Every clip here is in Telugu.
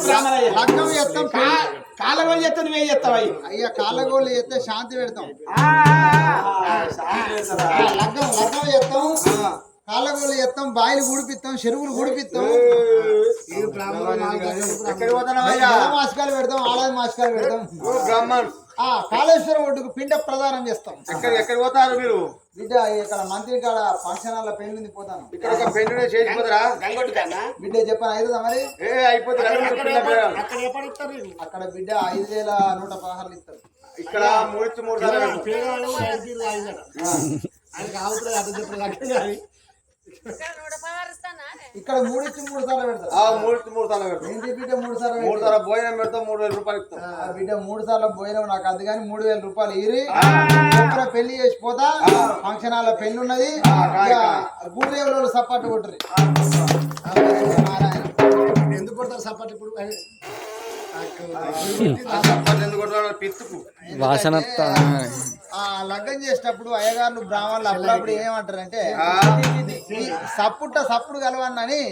చేస్తాం కాలగోలు చేస్తే నువ్వేం చేస్తావు అయ్యి? అయ్యా కాళ్ళగోళ్ళు చేస్తే శాంతి పెడతాం. లగ్నం లగ్నం చేస్తాం కాళ్ళగోళ్ళు చేస్తాం బాయిలు గుడిపిస్తాం చెరువులు గుడిపిస్తాం మాసికాలు పెడతాం ఆడాది మాసికాలు పెడతాం. బ్రాహ్మణ్ ఆ కాళేశ్వరం ఒడ్డుకు పిండ ప్రదానం చేస్తాం. ఎక్కడ ఎక్కడికి పోతారు మీరు? బిడ్డ ఇక్కడ మంత్రి కాడ ఫంక్షన్ హాల్ పెళ్ళింది పోతాను. ఇక్కడ ఒక పెన్ను చేసిపోతారా బిడ్డ చెప్పాను ఐదు మరి? ఏ అయిపోతుంది? అక్కడ బిడ్డ ఐదు వేల నూట పదహారులు ఇస్తారు. ఇక్కడ మూడు మూడు ఇక్కడ మూడు ఇచ్చి మూడు సార్లు పెడతారు ఆ మూడు మూడు సార్లు పెడతాం. ఏంటి బిడ్డ మూడు సార్లు మూడు? సార్లు భోజనం పెడతాం మూడు వేల రూపాయలు ఇస్తాం. ఆ బిడ్డ మూడు సార్లు పోయినావు నాకు అది కానీ మూడు వేల రూపాయలు ఇరి ఇక్కడ పెళ్ళి చేసి పోతా ఫంక్షన్ హాల్ పెళ్ళి ఉన్నది. గురుదేవులు సపాటు కొట్టరు. ఎందుకు కొడతారు సపోర్ట్ ఇప్పుడు? వాసన లగ్గం చేసేటప్పుడు అయ్యగారులు బ్రాహ్మణులు అప్పుడప్పుడు ఏమంటారంటే ఈ సప్పుట్ట సప్పుడు కలవన్నని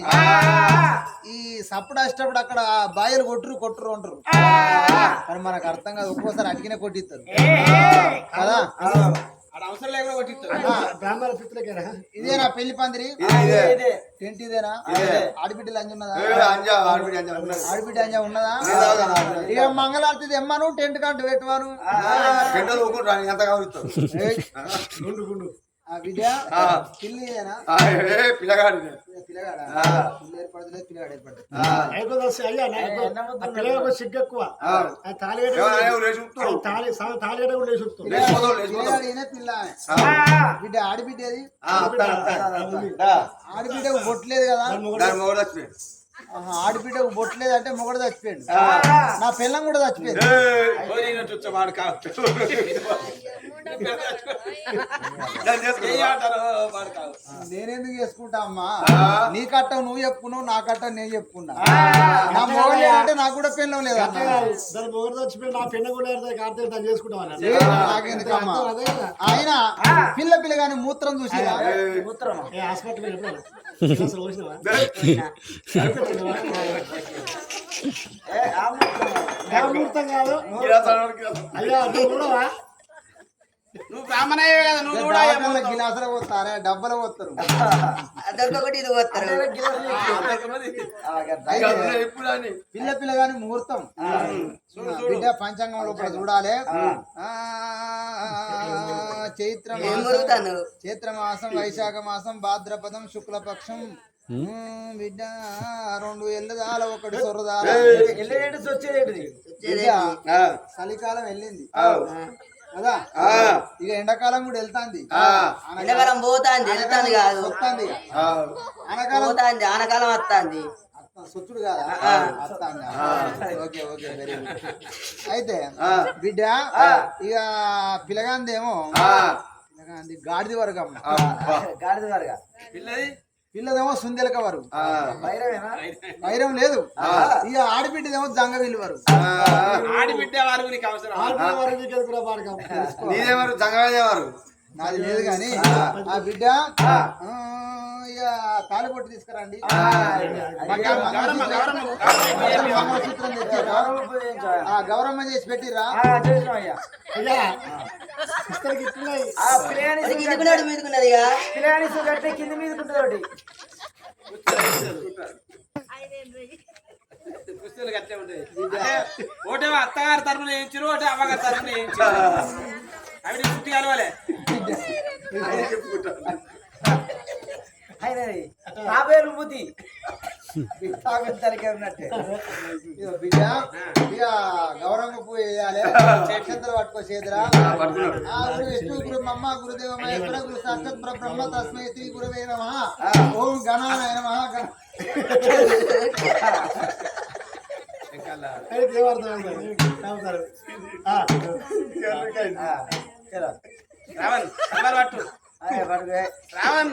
ఈ సప్పుడు వచ్చేటప్పుడు అక్కడ బాయలు కొట్టురు కొట్టురు అంటారు. కానీ మనకు అర్థం కాదు ఒక్కోసారి అడిగిన కొట్టిస్తారు. కదా? అవసరం లేకుండా కొట్టిస్తాడు బ్రాహ్మణ పిత్తులకేనా ఇదేనా పెళ్ళి పందిరి? ఇదే. టెంట్ ఇదేనా? ఆడిబిడ్డలు అంజు ఉన్నదా? ఏ అంజా ఆడబిడ్డ అంజా ఉన్నది. ఆడిబిడ్డ అంజా ఉన్నదా. ఇక మంగళారతి తెమ్మను టెంట్ కంటు పెట్టవాను. ఊరుకుంటా ఎంత కావాలి గుండు గుండు. ఆ బిడ్డ పిల్లి ఇదేనా? పిల్లగాడు పిల్లగాడా? పిల్లగాడు సిగ్గు ఎక్కువ కూడా లేచి పిల్ల బిడ్డ ఆడిబిడ్డ అది ఆడిబిడ్డకు బొట్లేదు కదా ఆహా, ఆడిబిడ్డకు బొట్లేదు అంటే మొగడు చచ్చిపోయాడు నా పిల్లం కూడా చచ్చిపోయింది నేనెందుకు చేసుకుంటా అమ్మా? నీ కట్టం నువ్వు చెప్పుకున్నావు నా కట్టం నేను చెప్పుకున్నా. నా మొగడు లేదంటే నాకు కూడా పిల్లం లేదన్న దాని చచ్చిపోయి నా పెన్న కూడా దాన్ని. ఆయన పిల్ల పిల్ల కానీ మూత్రం చూసిరా? ఏ హాస్పిటల్ ఎప్పుడు అసలు పోసినావా? రామూర్తం కాదు. అయ్యా నువ్వు కూడా నువ్వు బ్రాహ్మణయ్య కదా నువ్వు కూడా గిలాసులు పోతారే డబ్బలు పోతారు. అదొకటి ఇది పోతారు. పిల్ల పిల్ల గాని ముహూర్తం. బిడ్డ పంచాంగం లోపల చూడాలి. ఆ, చైత్ర చైత్ర మాసం వైశాఖ మాసం భాద్రపదం శుక్లపక్షం. బిడ్డ రెండు ఎల్లుదాల ఒకటి సొరదాల చలికాలం వెళ్ళింది. కదా? ఇక ఎండాకాలం కూడా వెళ్తాంది. ఎండాకాలం పోతాంది వెళ్తాంది కాదు. వస్తాంది. అనకాలం పోతాంది ఆనకాలం వస్తాంది. సొచ్చుడు కాదా? వస్తాందా? Okay okay very good. అయితే బిడ్డ ఇక పిల్లగాందేమో పిల్లగాంది గాడిది వర్గం. పిల్లది? పిల్లదేమో సుందెలక వరు వైరం లేదు. ఇక ఆడిబిడ్డదేమో జంగవిల్లు వరు. ఆడిబిడ్డ వారు. నీదేవారు జంగమేదేవారు నాది లేదు కానీ ఆ. బిడ్డ తాలిపొట్టు తీసుకురండి. గౌరమ్మ, గౌరమ్మ చేసి పెట్టిరా కట్టే అంటే ఒకటేమో అత్తగారి తరపున వేయించారు ఒకటే అమ్మగారి తరపున వేయించారు అవి నీకు పుట్టి కలవాలి ఇదిగో బిడ్డ ఇక గౌరమ్మ పువ్వు వేయాలి నక్షత్రం పట్టుకో చేదురా ఆ గురు విష్ణు గురు మమ్మ గురుదేవ మహేశ్వర గురు సాక్షాత్ పర బ్రహ్మ తస్మై శ్రీ గురవే నమ. ఓం గణాయ నమ. గణ రావణ్ రావణ్.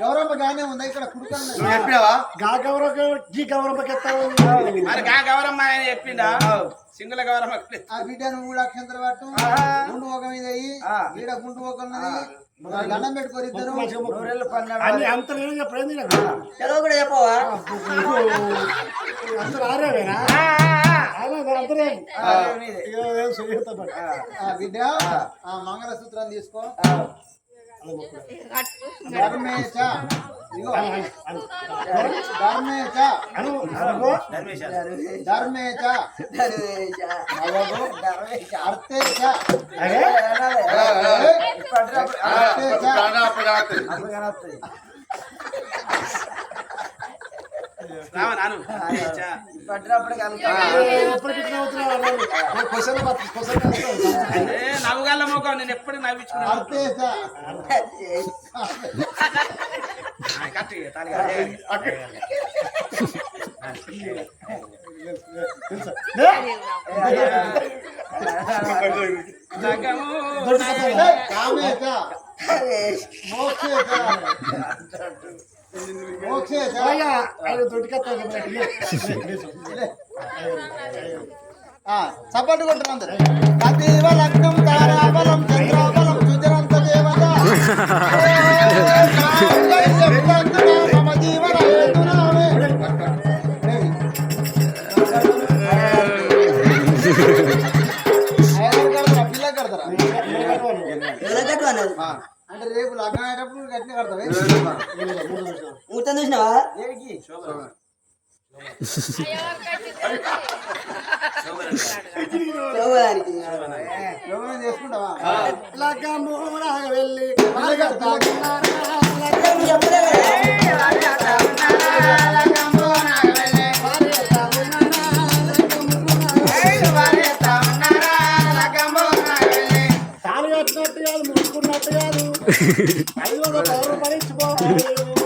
గౌరమ్మ గానే ఉందా? ఇక్కడ చెప్పినావా? గా గౌరవ గీ మరి గా గౌరమ్మ ఆయన చెప్పిండా? సింగుల గౌరమ్మ ఆ బిడ్డ నువ్వు కూడా అక్షంతలు పట్టు గుండు ఒక మీద ఈడ గుండు ఒక దండం పెట్టుకోరు ఇద్దరు. అంత నేను చెప్పలేదు కూడా చెప్పవా? అందరూ ఆరేవేనా బిడ్డ ఆ మంగళసూత్రం తీసుకో ధర్మేచ అను అను ధర్మేశ ధర్మేచ ధనువేశ. నవ్వుగల్ల ముఖం నేను ఎప్పుడు నవ్వించుకున్నాను? చప్పట్లు కొట్టరు అందరు. అతీవ లగ్నం తారాబలం ముహూర్తం చూసినావా? చేసుకుంటావా? లగ్గము 嘿嘿嘿。